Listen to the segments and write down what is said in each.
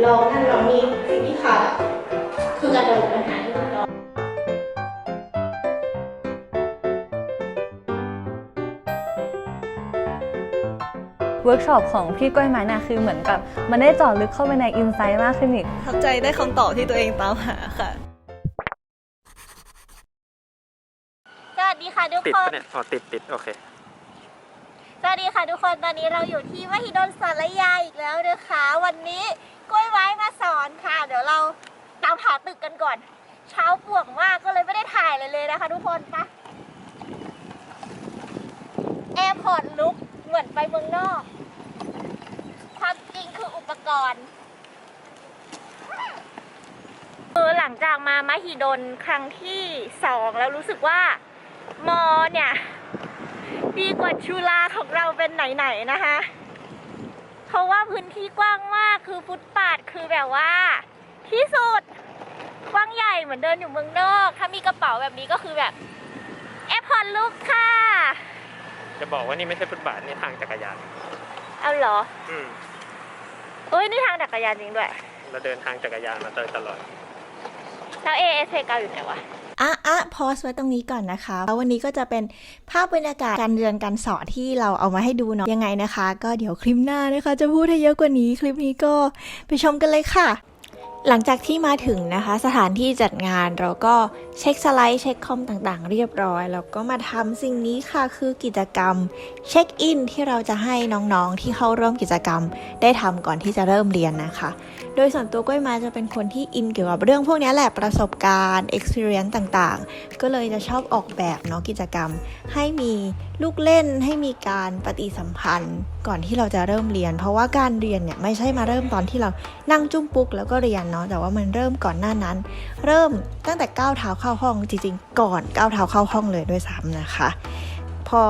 ลองนั่นลองนี่สิ่งที่ขาดคือการระบบปัญหาที่ถูกต้องเวิร์กช็อปของพี่กล้วยไม้น่ะคือเหมือนกับ มันได้เจาะลึกเข้าไปในอินไซต์มากขึ้นอีกทับใจได้คำตอบที่ตัวเองตามหาค่ะ สวัสดีค่ะทุกติดคนปะเนี่ยอ๋อติดติดโอเค สวัสดีค่ะทุกคนตอนนี้เราอยู่ที่มหิดลสารยาอีกแล้วนะคะ วันนี้ กล้วยไม้มาสอนค่ะ เดี๋ยวเราตามหาตึกกันก่อน เช้าป่วงมากก็เลยไม่ได้ถ่ายเลยเลยนะคะทุกคนปะแอร์พอร์ตลุกเหมือนไปเมืองนอก ความจริงคืออุปกรณ์คือหลังจากมามหิดลครั้งที่สองแล้วรู้สึกว่ามอเนี่ย ดีกว่าชูลาของเราเป็นไหนๆนะคะ เพราะว่าพื้นที่กว้างมากคือฟุตปาดคือแบบว่า ที่สุดกว้างใหญ่เหมือนเดินอยู่เมืองนอก ถ้ามีกระเป๋าแบบนี้ก็คือแบบแอร์พอร์ตลุกค่ะ จะบอกว่านี่ไม่ใช่ฟุตบาทนี่ทางจักรยาน เอาเหรออืมเอ้ยนี่ทางจักรยานจริงด้วย เราเดินทางจักรยานมาโดยตลอด แล้วเอเอสเกาอยู่ไหนวะ อะอะพอสไว้ตรงนี้ก่อนนะคะแล้ววันนี้ก็จะเป็นภาพบรรยากาศการเรียนการสอนที่เราเอามาให้ดูเนาะยังไงนะคะ ก็เดี๋ยวคลิปหน้านะคะ จะพูดให้เยอะกว่านี้คลิปนี้ก็ไปชมกันเลยค่ะ หลังจากที่มาถึงนะคะ สถานที่จัดงานเราก็เช็คสไลด์เช็คคอมต่างๆ เรียบร้อย แล้วก็มาทำสิ่งนี้ค่ะคือกิจกรรมเช็คอินที่เราจะให้น้องๆ ที่เข้าร่วมกิจกรรม ได้ทำก่อนที่จะเริ่มเรียนนะคะ โดยส่วนตัวกล้วยม้จะเป็นคนที่อินเกี่ยวกับเรื่องพวกนี้แหละประสบการณ์ experience ต่างๆ ก็เลยจะชอบออกแบบเนาะกิจกรรมให้มี ลูกเล่นให้มีการปฏิสัมพันธ์ก่อนที่เราจะเริ่มเรียน เพราะว่าการเรียนเนี่ยไม่ใช่มาเริ่มตอนที่เรานั่งจุ้มปุ๊กแล้วก็เรียนเนาะแต่ว่ามันเริ่มก่อนหน้านั้น เริ่มตั้งแต่ก้าวเท้าเข้าห้องจริงๆ ก่อนก้าวเท้าเข้าห้องเลยด้วยซ้ำนะคะ พอ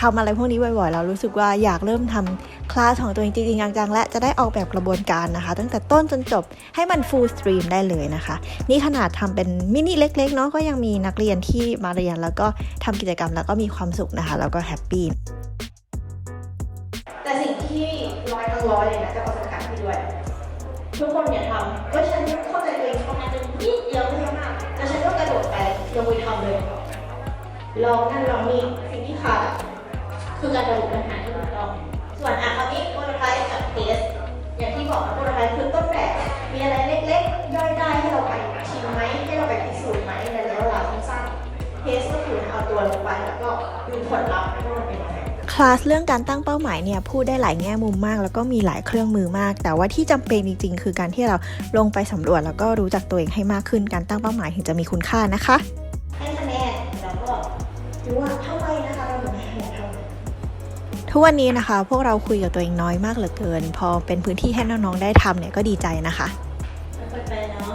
ทำอะไรพวกนี้บ่อยๆเรารู้สึกว่าอยากเริ่มทำคลาสของตัวเองจริงๆจังๆและจะได้ออกแบบกระบวนการนะคะ ตั้งแต่ต้นจนจบให้มัน full stream ได้เลยนะคะ นี่ขนาดทำเป็นมินิเล็กๆเนาะก็ยังมีนักเรียนที่มาเรียนแล้วก็ทำกิจกรรมแล้วก็มีความสุขนะคะ แล้วก็แฮปปี้แต่สิ่งที่ร้อยทั้งร้อยเลยนะจะประสบการณ์ที่ด้วย ทุกคนอย่าทำก็ฉันเข้าใจตัวเองทำงานเป็นนิดเดียวไม่เยอะมากแล้วฉันก็กระโดดไปลงมือทำเลยลองนั่นลองนี่สิ่งที่ขาด คือการระบุปัญหาที่ถูกต้องส่วนอะคราวนี้โปรโตไทป์กับเทสอย่างที่บอกนะโปรโตไทป์คือต้นแบบมีอะไรเล็กๆ ย่อยได้ให้เราไปชิมไหมให้เราไปพิสูจน์ไหมในระยะเวลาสั้นๆเทสก็คือเอาตัวลงไปแล้วก็ดูผลลัพธ์ว่ามันเป็นยังไงคลาสเรื่องการตั้งเป้าหมายเนี่ยพูดได้หลายแง่มุมมาก แล้วก็มีหลายเครื่องมือมาก แต่ว่าที่จำเป็นจริง ๆ คือการที่เราลงไปสำรวจแล้วก็รู้จักตัวเองให้มากขึ้นการตั้งเป้าหมายถึงจะมีคุณค่านะคะ ทุกวันนี้นะคะ พวกเราคุยกับตัวเองน้อยมากเหลือเกิน พอเป็นพื้นที่ให้น้องๆได้ทำเนี่ยก็ดีใจนะคะค่อยๆไปเนาะ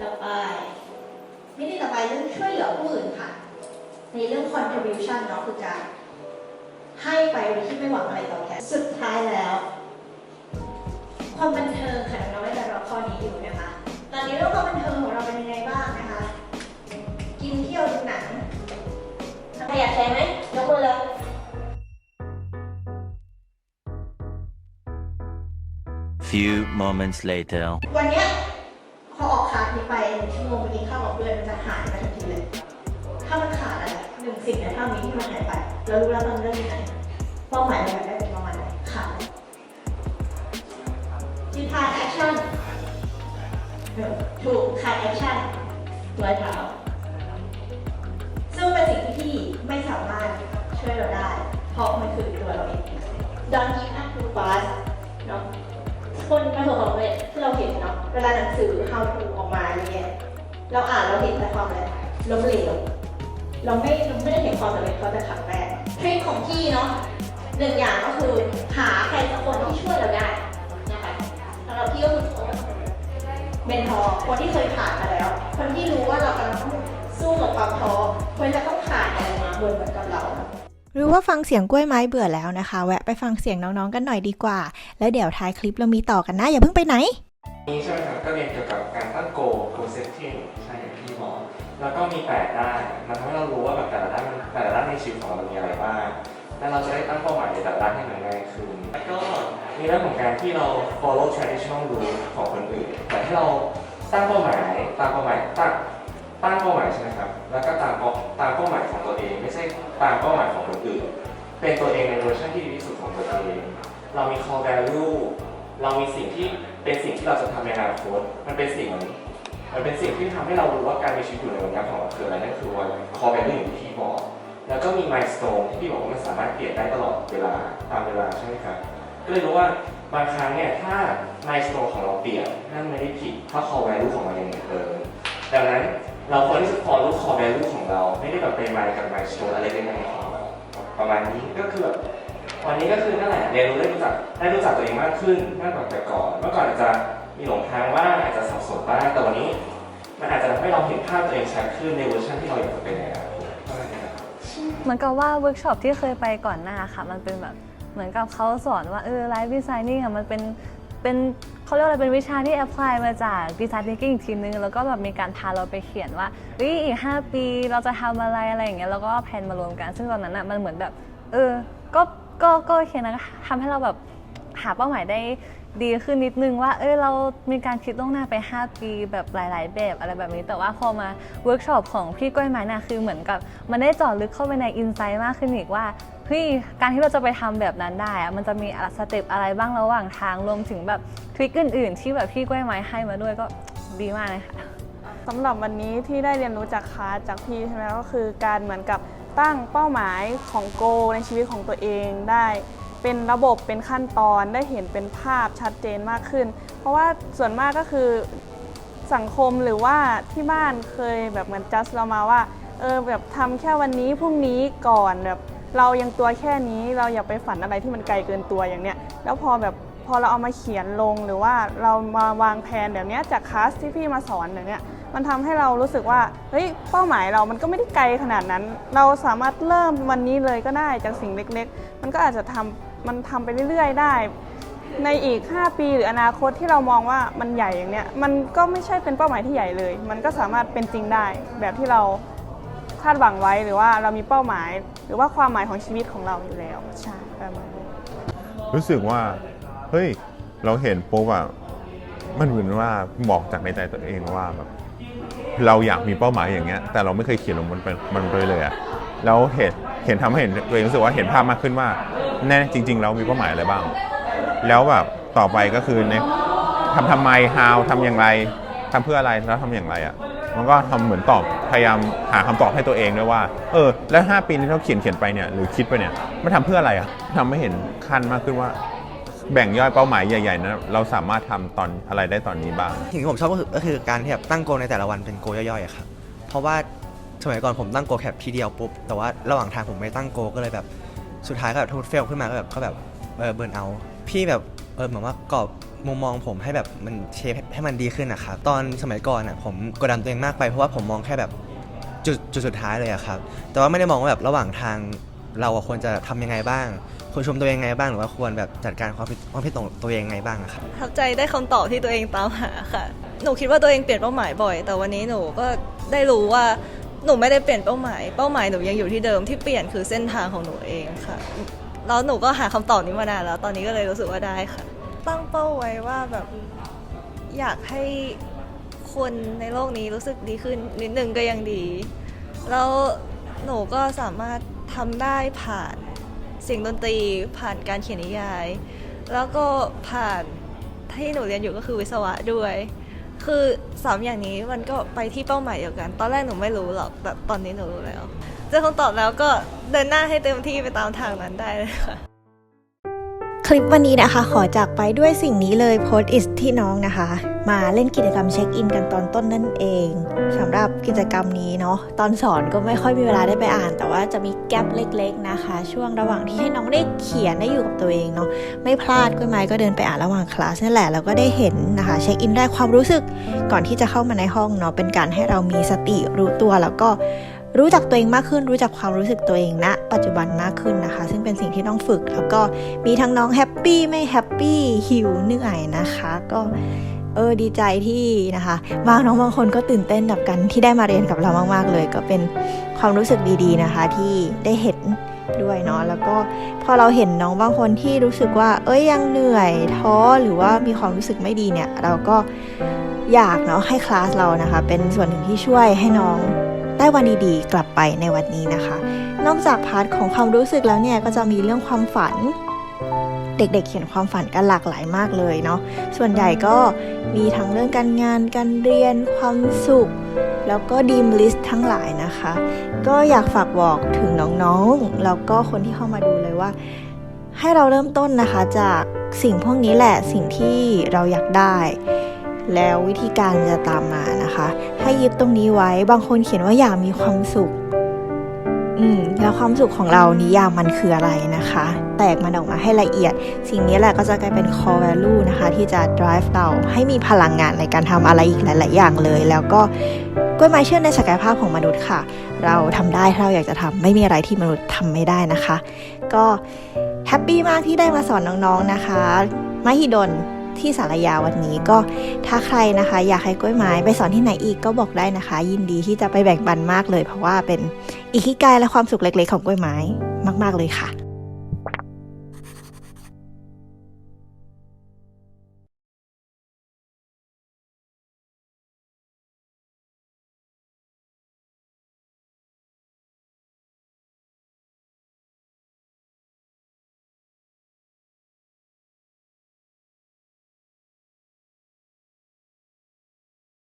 ต่อไปมิติต่อไปเรื่องช่วยเหลือผู้อื่นค่ะ ในเรื่อง contribution เนาะคือการให้ไปโดยที่ไม่หวังอะไรตอบแทนสุดท้ายแล้ว ความบันเทิงค่ะน้องๆได้แต่รอข้อนี้อยู่นะคะ ตอนนี้เรื่องความบันเทิงของเราเป็นยังไงบ้างนะคะ กินเที่ยวดูหนังใครอยากแชร์ไหมยกมือเลย Few moments later. วันเนี้ยพอออกคลาสนี้ไปหนึ่งชั่วโมงไปกินข้าวกับเพื่อนมันจะหายไปทันทีเลย ถ้ามันขาดอะไรหนึ่งสิ่งในภาพนี้ที่มันหายไปเรารู้แล้วมันเรื่องยังไงเป้าหมายเราอยากได้เป็นประมาณไหนขาดยืนทายแอคชั่นถูกขาดแอคชั่นรอยเท้าซึ่งเป็นสิ่งที่พี่ไม่สามารถช่วยเราได้ เพราะมันคือตัวเราเอง Don't give up too fast เนาะ คนประสบความสำเร็จที่เราเห็นเนาะเวลาหนังสือ how to ออกมาอย่างเงี้ยเราอ่านเราเห็นแต่ความอะไรล้มเหลวเราไม่เราไม่ได้เห็นความสำเร็จเขาแต่ครั้งแรกทริคของพี่เนาะหนึ่งอย่างก็คือหาใครสักคนที่ช่วยเราได้นะคะสำหรับพี่ก็คือโค้ชเมนทอร์คนที่เคยผ่านมาแล้ว คนที่รู้ว่าเรากำลังต้องสู้กับความท้อคนจะต้องผ่านอะไรมาเหมือนเหมือนกับเรา รู้ว่าฟังเสียงกล้วยไม้เบื่อแล้วนะคะ แวะไปฟังเสียงน้องๆกันหน่อยดีกว่า แล้วเดี๋ยวท้ายคลิปเรามีต่อกันนะ อย่าเพิ่งไปไหน นี้ใช่ไหมครับก็เรียนเกี่ยวกับการตั้งโก goal setting ใช่อย่างที่บอกแล้วก็มีแปดด้านมันทำให้เรารู้ว่าแบบแต่ละด้านแต่ละด้านในชีวิตของเรามันมีอะไรบ้างแและเราจะได้ตั้งเป้าหมายในแต่ละด้านให้มันง่ายขึ้นแล้วก็ในเรื่องของการที่เรา follow traditional rule ของคนอื่นแต่ให้เราตั้งเป้าหมายตามเป้าหมายตั้งตั้งเป้าหมายใช่ไหมครับ แล้วก็ตามเป้าตามเป้าหมายของ องไม่ใช่ตามเป้าหมายของคนอื่น เป็นตัวเองในเวอร์ชันที่ดีที่สุดของตัวเอง เรามี core value เรามีสิ่งที่เป็นสิ่งที่เราจะทำในอนาคตมันเป็นสิ่งมันเป็นสิ่งที่ทำให้เรารู้ว่าการมีชีวิตอยู่ในวันนี้ของเราคืออะไรนั่นคือวัน core value อย่างที่พี่บอก แล้วก็มี milestone ที่พี่บอกว่ามันสามารถเปลี่ยนได้ตลอดเวลาตามเวลาใช่ไหมครับก็เลยรู้ว่าบางครั้งเนี่ยถ้า milestone ของเราเปลี่ยนนั่นไม่ได้ผิดถ้า core value ของเรายังเหมือนเดิมดังนั้น เราควรที่จะ follow core value ของเรา ไม่ได้แบบไปมายกับ milestone อะไรได้ยังไงประมาณนี้ก็คือแบบวันนี้ก็คือนั่นแหละเรียนรู้ได้รู้จักได้รู้จักตัวเองมากขึ้นมากกว่าแต่ก่อนเมื่อก่อนอาจจะมีหลงทางบ้างอาจจะสับสนบ้างแต่วันนี้ มันอาจจะทำให้เราเห็นภาพตัวเองชัดขึ้นในเวอร์ชันที่เราอยากจะเป็นในอนาคตเท่านั้นเองครับเหมือนกับว่าเวิร์กช็อปที่เคยไปก่อนหน้าค่ะ มันเป็นแบบเหมือนกับเขาสอนว่าเออไลฟ์ดีไซนิ่งอะมันเป็น เป็นเขาเรียกอะไรเป็นวิชาที่แอพพลายมาจากดีไซน์ทิงกิ้งอีกทีนึง แล้วก็แบบมีการพาเราไปเขียนว่าเฮ้ยอีก 5 ปีเราจะทำอะไรอะไรอย่างเงี้ยแล้วก็แพลนมารวมกัน ซึ่งตอนนั้นอะมันเหมือนแบบ เออ ก็ก็ก็โอเคนะทำให้เราแบบหาเป้าหมายได้ ดีขึ้นนิดนึงว่า เออเรามีการคิดล่วงหน้าไป 5 ปีแบบหลาย ๆ แบบอะไรแบบนี้ แต่ว่าพอมาเวิร์กช็อปของพี่กล้วยไม้น่ะคือเหมือนกับ มันได้เจาะลึกเข้าไปในอินไซต์มากขึ้นอีกว่าเฮ้ยการที่เราจะไปทำแบบนั้นได้อะมันจะมีสเต็ปอะไรบ้างระหว่างทางรวมถึงแบบทริคอื่น ๆ ที่แบบพี่กล้วยไม้ให้มาด้วยก็ดีมากเลยค่ะสำหรับวันนี้ที่ได้เรียนรู้จากคาจากพี่ใช่ไหมก็คือการเหมือนกับตั้งเป้าหมายของโกในชีวิตของตัวเองได้ เป็นระบบเป็นขั้นตอนได้เห็นเป็นภาพชัดเจนมากขึ้น เพราะว่าส่วนมากก็คือสังคมหรือว่าที่บ้านเคยแบบเหมือนจัสเรามาว่าเออแบบทำแค่วันนี้พรุ่งนี้ก่อนแบบเรายังตัวแค่นี้เราอย่าไปฝันอะไรที่มันไกลเกินตัวอย่างเนี้ยแล้วพอแบบพอเราเอามาเขียนลงหรือว่าเรามาวางแผนแบบเนี้ยจากคลาสที่พี่มาสอนแบบเนี้ยมันทำให้เรารู้สึกว่าเฮ้ยเป้าหมายเรามันก็ไม่ได้ไกลขนาดนั้น เราสามารถเริ่มวันนี้เลยก็ได้จากสิ่งเล็ก ๆ มันก็อาจจะทำ มันทำไปเรื่อยๆได้ ในอีก 5 ปีหรืออนาคตที่เรามองว่ามันใหญ่อย่างเนี้ยมันก็ไม่ใช่เป็นเป้าหมายที่ใหญ่เลย มันก็สามารถเป็นจริงได้ แบบที่เราคาดหวังไว้หรือว่าเรามีเป้าหมาย หรือว่าความหมายของชีวิตของเราอยู่แล้วใช่ประมาณนี้รู้สึกว่าเฮ้ยเราเห็นปุ๊บอะมันเหมือนว่าบอกจากในใจตัวเองว่าแบบเราอยากมีเป้าหมายอย่างเงี้ย แต่เราไม่เคยเขียนลงมันไปมันไปเลยอะ แล้วเห็นเห็นทำให้เห็นตัวเองรู้สึกว่าเห็นภาพมากขึ้นว่าแน่จริง ๆ แล้วมีเป้าหมายอะไรบ้าง แล้วแบบต่อไปก็คือในทำทำไม how ทำอย่างไรทำเพื่ออะไรแล้วทำอย่างไรอะมันก็ทำเหมือนตอบพยายามหาคำตอบให้ตัวเองด้วยว่า เออ แล้ว 5 ปีนี้เราเขียนเขียนไปเนี่ยหรือคิดไปเนี่ยมันทำเพื่ออะไรอะทำให้เห็นขั้นมากขึ้นว่า แบ่งย่อยเป้าหมายใหญ่ๆนะเราสามารถทำตอนอะไรได้ตอนนี้บ้างสิ่งที่ผมชอบก็คือก็คือการที่แบบตั้งโกในแต่ละวันเป็นโกย่อยๆอะครับเพราะว่า สมัยก่อนผมตั้งโกลแคปทีเดียวปุ๊บ แต่ว่าระหว่างทางผมไม่ตั้งโกลก็เลยแบบ สุดท้ายก็แบบทุบเฟลขึ้นมาก็แบบก็แบบเออเบิร์นเอาพี่แบบเออเหมือนว่ากรอบมุมมองผมให้แบบมันเชฟให้มันดีขึ้นนะครับตอนสมัยก่อนอะผมกดดันตัวเองมากไปเพราะว่าผมมองแค่แบบจุดจุดสุดท้ายเลยอะครับ แต่ว่าไม่ได้มองว่าแบบระหว่างทางเราอะควรจะทำยังไงบ้างควรชมตัวเองยังไงบ้างหรือว่าควรแบบจัดการความผิดความผิดของตัวเองยังไงบ้างอะครับทับใจได้คำตอบที่ตัวเองตามหาค่ะ หนูคิดว่าตัวเองเปลี่ยนเป้าหมายบ่อย แต่วันนี้หนูก็ได้รู้ว่า หนูไม่ได้เปลี่ยนเป้าหมาย เป้าหมายหนูยังอยู่ที่เดิมที่เปลี่ยนคือเส้นทางของหนูเองค่ะ แล้วหนูก็หาคำตอบนี้มานานแล้ว ตอนนี้ก็เลยรู้สึกว่าได้ค่ะ ตั้งเป้าไว้ว่าแบบอยากให้คนในโลกนี้รู้สึกดีขึ้นนิดนึงก็ยังดี แล้วหนูก็สามารถทำได้ผ่านเสียงดนตรีผ่านการเขียนนิยาย แล้วก็ผ่านที่หนูเรียนอยู่ก็คือวิศวะด้วย คือสามอย่างนี้มันก็ไปที่เป้าหมายเดียวกัน ตอนแรกหนูไม่รู้หรอกแต่ตอนนี้หนูรู้แล้ว เจอคำตอบแล้วก็เดินหน้าให้เต็มที่ไปตามทางนั้นได้เลยค่ะ คลิปวันนี้นะคะ ขอจากไปด้วยสิ่งนี้เลยโพสต์อิสที่น้องนะคะ มาเล่นกิจกรรมเช็คอินกันตอนต้นนั่นเองสำหรับกิจกรรมนี้เนาะตอนสอนก็ไม่ค่อยมีเวลาได้ไปอ่าน แต่ว่าจะมีแกลบเล็ก ๆนะคะ ช่วงระหว่างที่ให้น้องได้เขียนได้อยู่กับตัวเองเนาะไม่พลาดกล้ยไม้ก็เดินไปอ่านระหว่างคลาสนั่นแหละแล้วก็ได้เห็นนะคะเช็คอินได้ความรู้สึกก่อนที่จะเข้ามาในห้องเนาะเป็นการให้เรามีสติรู้ตัวแล้วก็ รู้จักตัวเองมากขึ้น รู้จักความรู้สึกตัวเองณปัจจุบันมากขึ้นนะคะ ซึ่งเป็นสิ่งที่ต้องฝึก แล้วก็มีทั้งน้องแฮปปี้ไม่แฮปปี้หิวเหนื่อยนะคะ ก็เออดีใจที่นะคะบางน้องบางคนก็ตื่นเต้นกับกันที่ได้มาเรียนกับเรามากๆเลย ก็เป็นความรู้สึกดีๆนะคะ ที่ได้เห็นด้วยเนาะแล้วก็พอเราเห็นน้องบางคนที่รู้สึกว่า เอ้ยยังเหนื่อยท้อหรือว่ามีความรู้สึกไม่ดีเนี่ย เราก็อยากเนาะให้คลาสเรานะคะ เป็นส่วนหนึ่งที่ช่วยให้น้อง ได้วันดีๆ กลับไปในวันนี้นะคะ นอกจากพาร์ทของความรู้สึกแล้วเนี่ยก็จะมีเรื่องความฝัน เด็กๆ เขียนความฝันกันหลากหลายมากเลยเนาะส่วนใหญ่ก็มีทั้งเรื่องการงานการเรียนความสุข แล้วก็ดีมลิสต์ทั้งหลายนะคะ ก็อยากฝากบอกถึงน้องๆ แล้วก็คนที่เข้ามาดูเลยว่า ให้เราเริ่มต้นนะคะจากสิ่งพวกนี้แหละสิ่งที่เราอยากได้ แล้ววิธีการจะตามมานะคะ ให้ยึดตรงนี้ไว้บางคนเขียนว่าอยากมีความสุข อืมแล้วความสุขของเรานิยามมันคืออะไรนะคะ แตกมันออกมาให้ละเอียด สิ่งนี้แหละก็จะกลายเป็น core value นะคะ ที่จะ drive เราให้มีพลังงานในการทำอะไรอีกหลาย ๆ อย่างเลย แล้วก็กล้วยไม้เชื่อในศักยภาพของมนุษย์ค่ะ เราทำได้ถ้าเราอยากจะทำไม่มีอะไรที่มนุษย์ทำไม่ได้นะคะ ก็แฮปปี้มากที่ได้มาสอนน้อง ๆ นะคะมหิดล ที่สารยาวันนี้ก็ถ้าใครนะคะ อยากให้กล้วยไม้ไปสอนที่ไหนอีกก็บอกได้นะคะ ยินดีที่จะไปแบ่งปันมากเลย เพราะว่าเป็นอิคิกายและความสุขเล็กๆ ของกล้วยไม้มาก ๆเลยค่ะ